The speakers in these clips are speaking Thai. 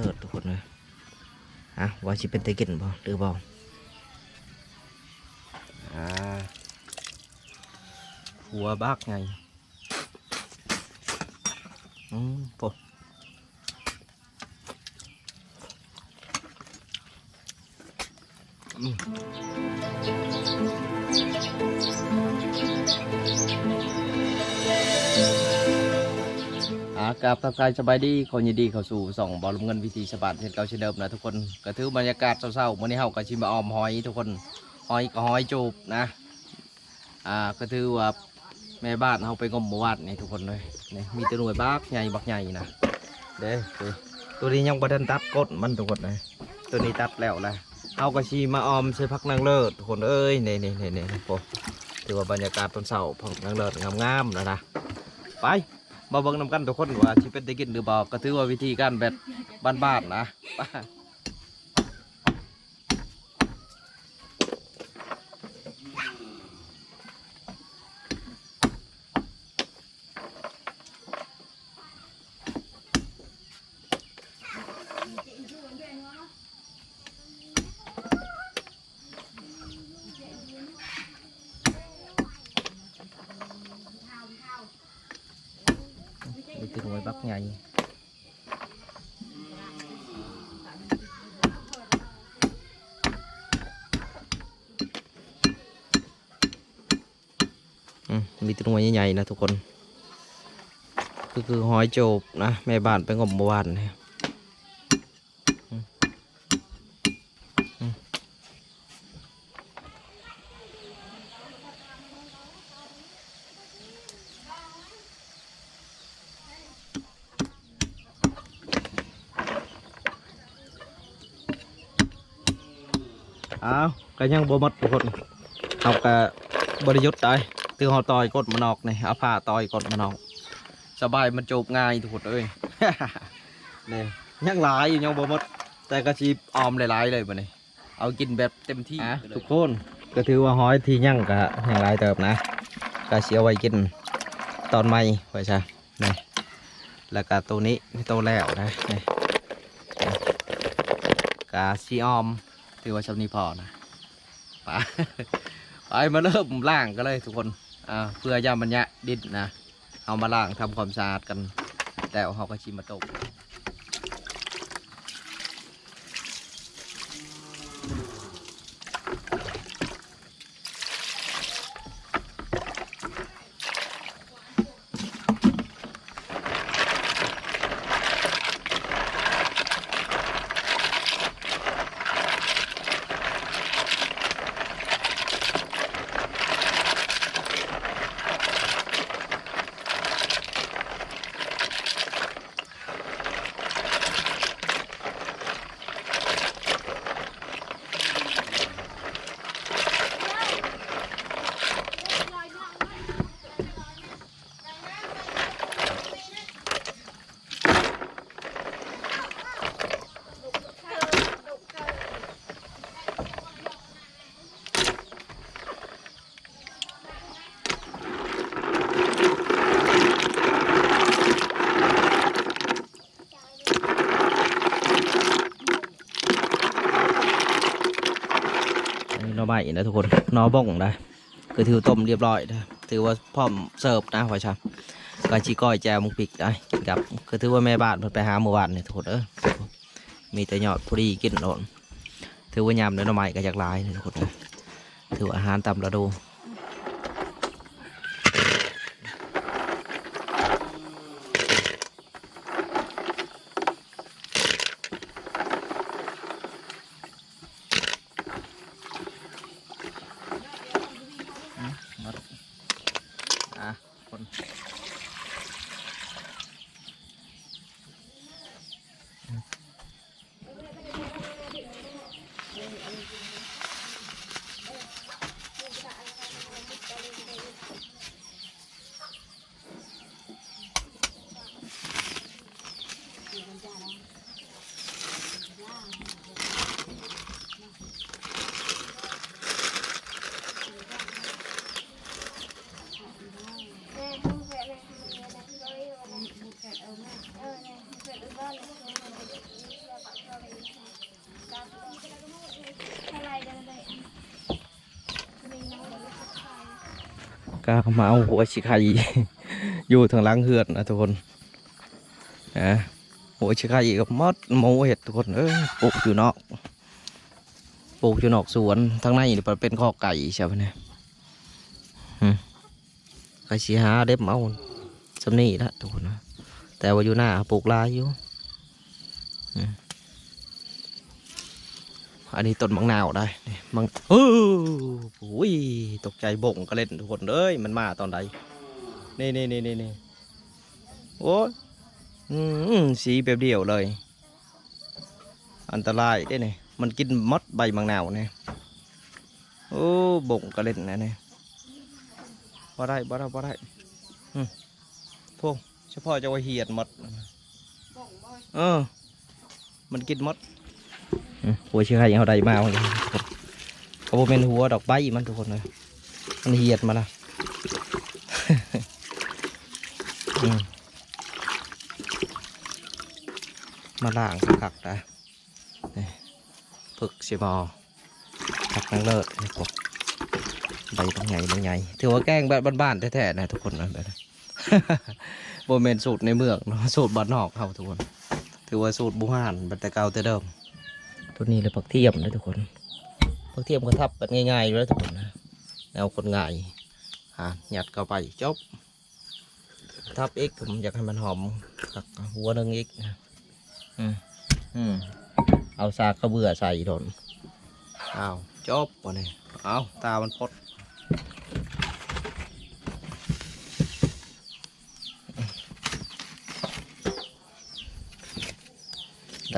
เลิศทุกคนเลยฮะว่าชิเป็นตะกินบ่หรือบ่อ่าหัวบักไงอืมปดอืม กราบทักทายสบายดีคนยินดีเข้าสู่ส่องบอลลูนเงินวิธีสบัดเช่นเก่าเช่นเดิมนะทุกคนก็ถือบรรยากาศเศร้าๆวันนี้เฮาก็ชิมาออมหอยทุกคนหอยก็หอยจูบนะอ่าก็ถือว่าแม่บ้านเฮาไปงมเมื่อวานนี่ทุกคนเลยนี่มีตัวหน่วยบักใหญ่บักใหญ่นะเด้อตัวนี้ยังบ่ทันตัดกดมันทุกคนเลยตัวนี้ตัดแล้วนะเฮาก็ชิมาออมใช้พักนางเลิศทุกคนเอ้ยนี่นี่นี่นี่โอ้ถือว่าบรรยากาศตอนเช้าพักนางเลิศงามๆนะนะไป มาเบิ่งนำกันทุกคนว่าชีเป็นได้กินหรือเปล่าก็ถือว่าวิธีการแบบบ้านๆนะไปนี่คือหน่วยบักใหญ่อื มมีตัวหน่วยใหญ่ๆนะทุกคนคือคือหอยโจบนะแม่บ้านไปงมเมื่อวานนะอืมอืมอ้าวก็ยังบ่หมดทุกคนเอากะบริยุทธ์ได้ ตือหอต่อยกดมันออกนี่เอาผ้าต่อยกดมันออก สบายมันจบง่ายทุกคนเอ้ยนี่ยังหลายอยู่ยังบ่หมด แต่ก็ชีออมหลายๆเลยบ่นี่เอากินแบบเต็มที่ทุกคนก็ถือว่าหอยที่ยังก็ยังหลายเติบนะก็เสียไว้กินตอนใหม่ไว้ใช่นี่แล้วก็ตัวนี้โตแล้วนะนี่กาซีออมถือว่าชำนี้พอนะไปไปมาเริ่มล่างกันเลยทุกคน เพื่อยามันยะดินนะเอามาล้างทำความสะอาดกัน แต่เอาเขาก็ชิมมาตก ม้นะทุกคนน้อบ้องนะคือถือต้มเรียบร้อยนะถือว่าพร้อมเสิร์ฟนะพ่อชาก็ชีก้อยแจวมุกปิกได้กินกับคือถือว่าแม่บ้านมันไปหาเมื่อวานเนี่ยทุกคนเออมีแต่ยอดพอดีกินโดนถือว่ายำเนื้อหน่อไม้ก็จากหลายเลยทุกคนนะถือว่าอาหารตามฤดู ก็มาเอาหัวชิไคอยู่ทางล้างเหือดนะทุกคนหัวชิไคกับมอดหมูเห็ดทุกคนเออปลูกอยู่นอกปลูกอยู่นอกสวนทางในนี่เป็นคอไก่ใช่ไหมเนี่ยไก่สีหาเด็บเมาสมนี่ละทุกคนนะแต่ว่าอยู่หน้าปลูกลายอยู่ อันนี้ต้นมังนาวได้นี่มังเออโอ้ยตกใจบ่งก็เล่นทุกคนเอ้ยมันมาตอนใดนี่นี่นี่นี่นี่โอ้สีแบบเดียวเลย อันตรายได้เนี่ยมันกินมดใบมังนาวเนี่ยโอ้บ่งกระเล่นนะเนี่ยบ่ได้บ่ได้บ่ได้พวกเฉพาะจะว่าเหียดมดเออ มันกินมดหัวเชื้อไข่เอาใดมาเอาเขาบอกเป็นหัวดอกใบมันทุกคนเลยมันเหียดมาละมาล่างคักนะนี่พึกสิบอคักนังเลิศนี่พวกใบบางไงบางไงถือว่าแกล้งแบบบ้านๆแท้ๆนะทุกคนนะแบบนั้โบเมนสูตรในเมืองเนาะสูตรบ้านนอกเขาทุกคน ถือว่าสูตรบุหานบันแต่เก่าแต่เดิมตัวนี้เลยผักเทียมนะทุกคนผักเทียมก็ทับแบบง่ายๆอยู่แล้วทุกคนนะแนวคนง่ายอะหยัดเข้าไปจบทับอีกผมอยากให้มันหอมสักหัวหนึ่งอีกนะอืมอืมเอาซากกระเบื่อใส่โดนอ้าวจบวะนี่เอาตามันพด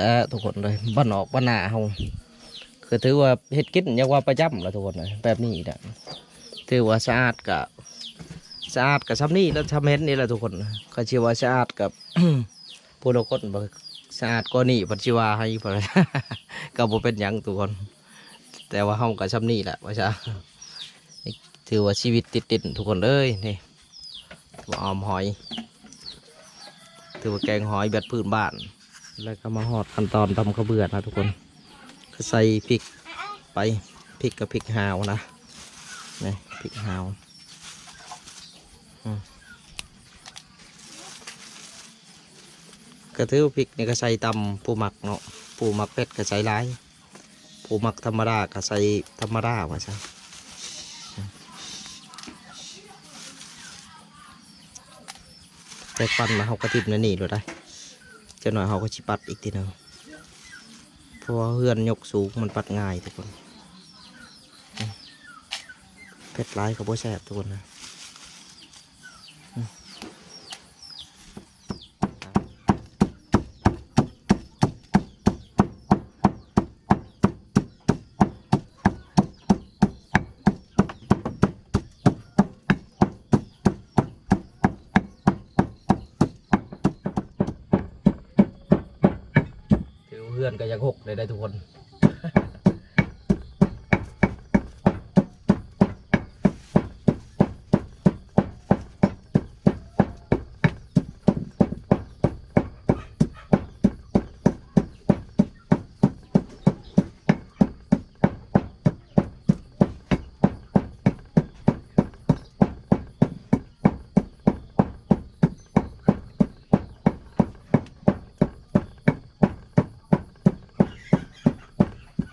ล้วทุกคนเลยบ้านออกบ้านหนาเฮาคือถือว่าเฮ็ดกินยังว่าประจำแล้วทุกคนเลยแบบนี้นะถือว่าสะอาดกับสะอาดกับซ้ำนี่แล้วทำเห็นนี่แหละทุกคนก็ชื่อว่าสะอาดกับผู้ละคนสะอาดก็นี่ปัจจิวาให้พอก็บ่เป็นยังทุกคน แต่ว่าเฮากับซ้ำนี่แหละว่าซะถือว่าชีวิตติดๆทุกคนเอ้ยนี่ว่าออมหอย ถือว่าแกงหอยแบบพื้นบ้าน แล้วก็มาหอดขั้นตอนทำข้าวเบื่อนะทุกคนก็ใส่พริกไปพริกกับพริกหาวนะนี่พริกหาวกระทือพริกนี่ก็ใส่ตำปูหมักเนาะปูหมักเป็ดก็ใส่ร้ายปูหมักธรรมดาก็ใส่ธรรมดาว่าซะแต่ปันมาเขากระติบนั่นนี่เลยได้ จะหน่อยเขาก็ชิปัดอีกทีหนึงเพราะว่าเฮือนยกสูงมันปัดง่ายทุกคนเผ็ดร้ายเขาบ่แสบทุกคนนะ ถือว่าเพื่อนก็ยังหกเลยได้ทุกคน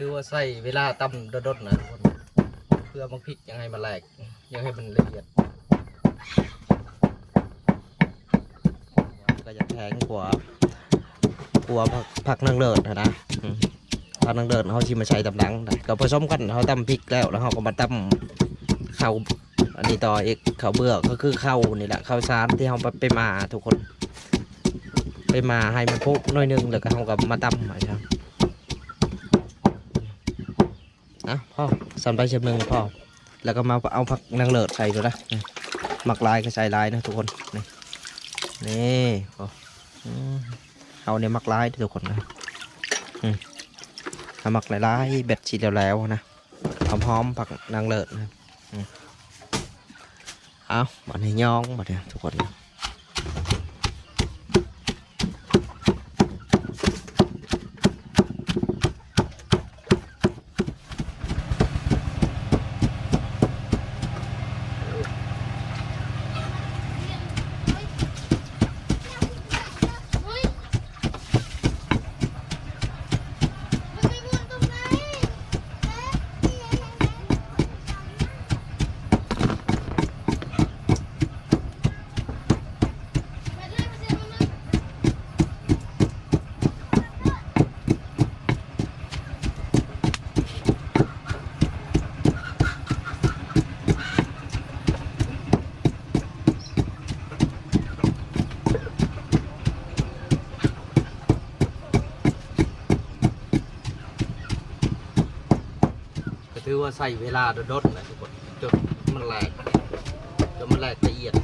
ถือ ว่าใส่เวลาตำดดๆนะทุกคนเพื่อมันพริกยังให้มันแหลกยังให้มันละเอียดก็จะแข็งกว่ากว่าผักผักนางเลิศนะนะผักนางเลิศเขาชิมาใช้ตำหลังก็ผสมกันเขาตำพริกแล้วแล้วเขาก็มาตำข้าวอันนี้ต่ออีกข้าวเบื่อก็คือข้าวนี่แหละข้าวสารที่เขาไปมาทุกคน ไปมาให้มันพุหน่อยนึงแล้วก็เขาก็มาตำใหม่ครับ นะพ่อสันไปเชิมหนึ่งพ่อแล้วก็มาเอาผักนางเลิศใส่ดูนะหมักลายก็ใส่ลายนะทุกคนนี่นี่พ่อเอาเนี่ยหมักลายทุกคนนะอืมเอาหมักลายๆเบ็ดชีแล้วแล้วนะหอมหอมๆผักนางเลิศนะอืมเอาบัดนี้ย่องบัดนี้ทุกคนนะ ใส่เวลาโดดๆนะทุกคนจนมันแหลกจนมันแหลกละเอียด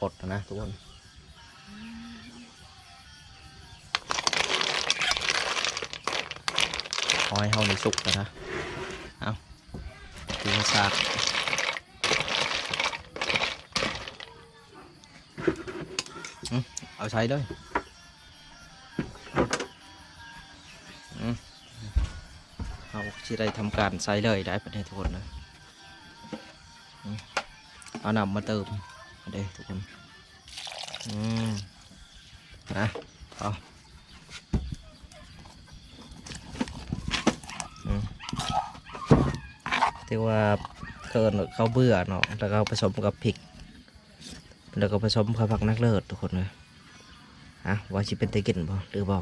ปลดนะทุกคนขอให้เฮาในสุกนะนะเอาถือว่าซากเอาใช้เลยเอาที่ได้ทำการใส่เลยได้ประเทศทุกคนนะเอานำมาเติม เด้ทุกคนอืมนะเอาอืมที่ว่าเกินเขาเบื่อเนาะแล้วก็ผสมกับพริก แล้วก็ผสมกับผักนักเลิศทุกคนเลยอะว่าชิเป็นตะกินบ่หรือบ่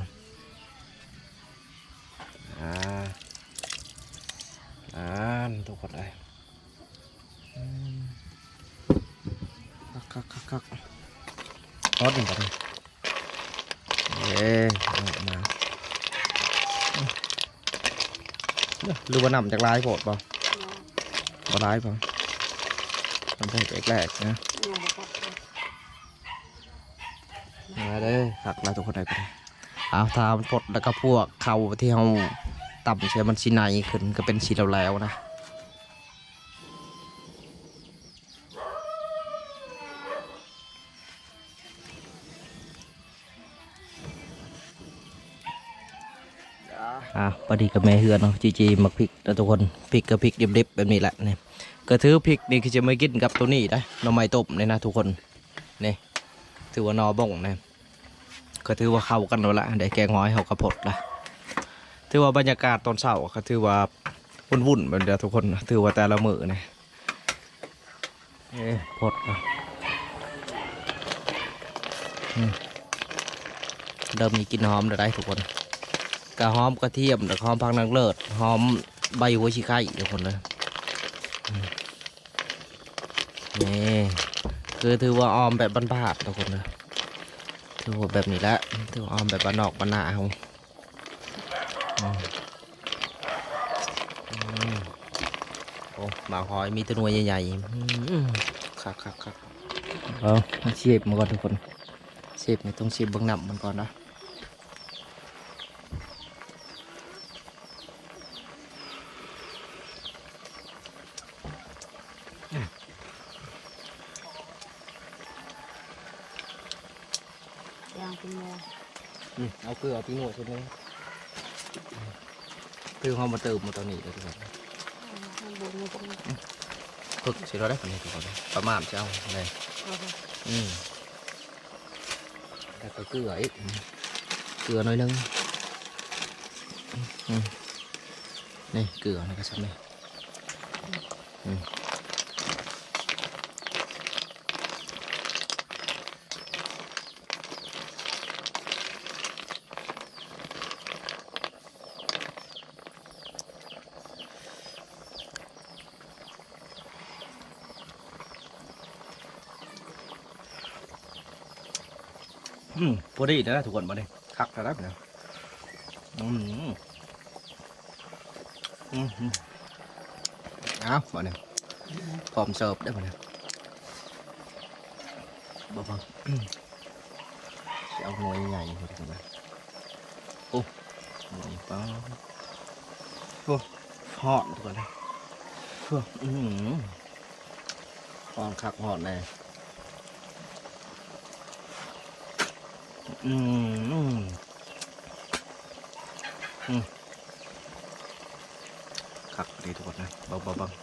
ฮอตหนึ่งก่อนเลยเย้มาเอ้ยหรือว่านํจากลายโพดบ่บ่ลายบ่มันเป็นแรกๆนะมาเด้อคักล้วทุกคนได้ไปเลยเอาทามันพดแล้วก็พวกเขาที่เราต่ำเชื่อมันสีในขึ้นก็เป็นสีแล้วๆนะอะ ดีกับแม่เฮือนเนาะจีจีมักพริกแล้วทุกคนพริกกับพริกดิบๆแบบนี้แหละเนี่ยก็ถือพริกนี่คือจะไม่กินกับตัวนี้นะหน่อไม้ต้มเนี่ยนะทุกคนนี่ถือว่าหนอบ่งนะก็ถือว่าเข้ากันแล้วละได้แกงหอยเขากระพดละถือว่าบรรยากาศตอนเช้าก็ถือว่าวุ่นๆแบบเดียวทุกคนถือว่าแต่ละมือนะเอ้ยพดนะอืมเริ่มมีกลินหอมได้ทุกคน กระหอมกระเทียมแล้วก็หอมพักนางเลิศหอมใบหัวชิไข่ทุกคนเลยอืมนี่คือถือว่าออมแบบบ้านๆทุกคนเลยถือว่าแบบนี้แหละถือว่าออมแบบบ้านนอกบ้านนาเอาอืมอืมโอ้หมาหอยมีแตัวหนวยใหญ่ๆอืมคักคักคักเอามาเชฟมาก่อนทุกคนเชฟนี่ต้องเชฟเบื้องหน้ำมันก่อนนะ ยางเป็นโม อื ที่หัวใช่ไหมคือเขามาเติมมาตอนนี้เลยทุกคนฝึกสิเราได้ปานนี้ทุกคนประมาณเจ้าเลยอืมแต่ก็เกลืออีกเกลือน่อยนึงนี่เกลือนี่ก็ใช่ไหมอืม พอดีนะทุกคนมาเลยคักแล้วนะอืมอืมอืมเอามาเนี่ยพร้อมเสิร์ฟได้มาเนี่ยบ่บ่จะเอาหน่วยใหญ่ๆทุกคนนะโอ้หน่วยป้าโอ้หอดทุกคนนะโอ้อือหือหอนคักหอดแน่ อืมอืมคักดีทุกคนนะเบาๆเบาๆ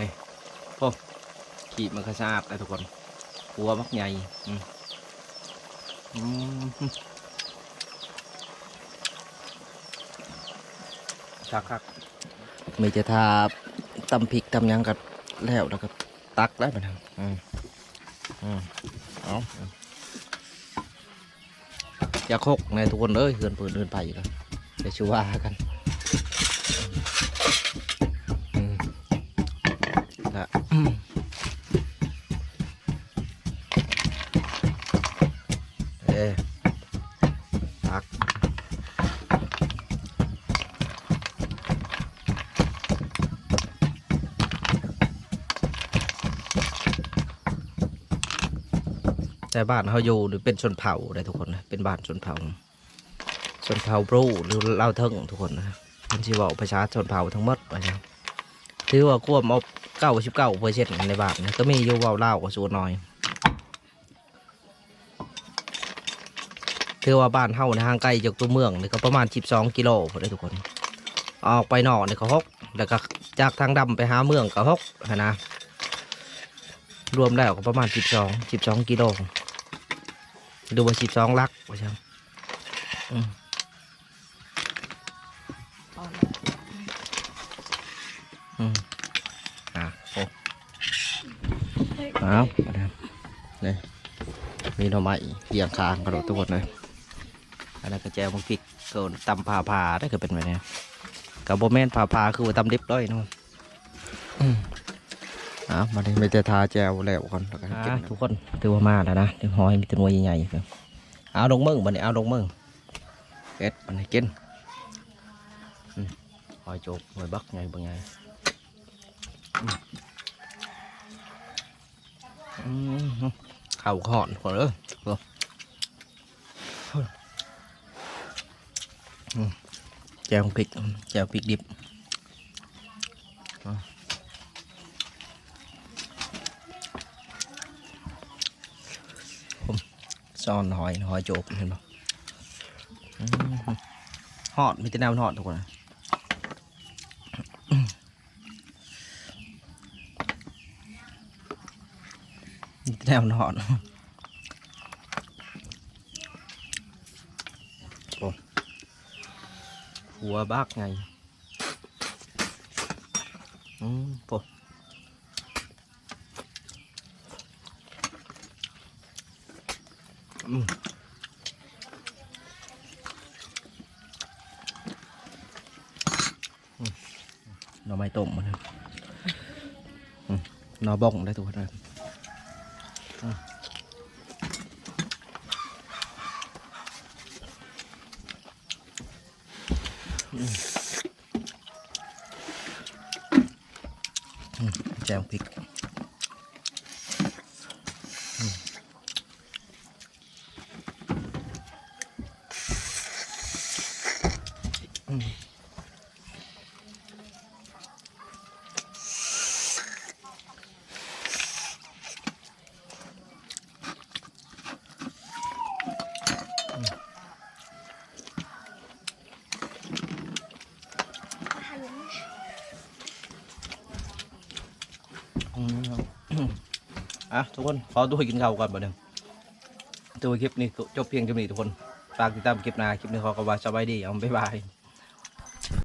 นี่โอ้ขีบมันก็สะอาดเลยทุกคนหัวมักใหญ่อืมอืมคักคักไม่จะทาตำพริกตำยังกับแล้วแล้วก็ตักได้ปะนะอืมอืมเอา อยากหกในทุกคนเอ้ยเฮือนปืนเดินไปอยู่แล้วเดี๋ยวชูว่ากัน อืมละอืมเอ๊ะตัก แต่บ้านเขาอยู่นี่เป็นชนเผ่าเลยทุกคนนะเป็นบ้านชนเผ่าชนเผ่าบรูหรือเล่าวเทิงทุกคนนะมันชีว่าประชาชนเผ่าทั้งหมดไปแล้วถือว่าควบเอาเก้าสิบเก้าเปอร์เซ็นต์ในบ้านนะก็มีอยู่เว่าเล่ากับส่วนน้อยถือว่าบ้านเฮาในห่างไกลจากตัวเมืองนี่ก็ประมาณ 12 กิโลพอได้ทุกคน ออกไปนอกนี่ก็หกแล้วก็จากทางดำไปหาเมืองก็หกนนะ รวมแล้วก็ประมาณ 12 12 กิโล ดูว่า12ลักว่าช่างอืมเอาละอืมอะโอ้เอามาเด้อนี่มีหน่อไม้เรียงคางกระโดดทุกคนเลยอันนั้นก็แจมังพริกเกินตำผาผ่าได้ก็เป็นแบบนี้กับโบแมนผาผ่าคือว่าตำดิบด้อยเนาะ อืมอะมาดิไม่จะทาแจวแล้วก่อนแล้วกันกินทุกคนถือว่ามาแล้วนะเดี๋ยวหอยมีแตัวใหญ่ๆครับเอาลงมึงบันนี้เอาลงมึงเก็ดบันนี้กินอืมหอยโจกหอยบักไงบางไงอืมอืมเข่าหอนคนเอ้ยแจวพริกแจวพริกดิบอะผม ซ่อนหอยหอยโจกเห็นปะอืมหอดมีแต่แนว หอดทุกคนนะมีแต่แนวหอดโอ้หัวบักไม้ต้มมันนะอืมหน่อบ้องได้ทุกคนนะแจวพริก อะทุกคนขอตัวกินข้าวก่อนบ่เดิมตัวคลิปนี้จบเพียงแค่นี้ทุกคนฝากติดตามคลิปหน้าคลิปนี้ขอกว่าสบายดีเอาบ๊ายบาย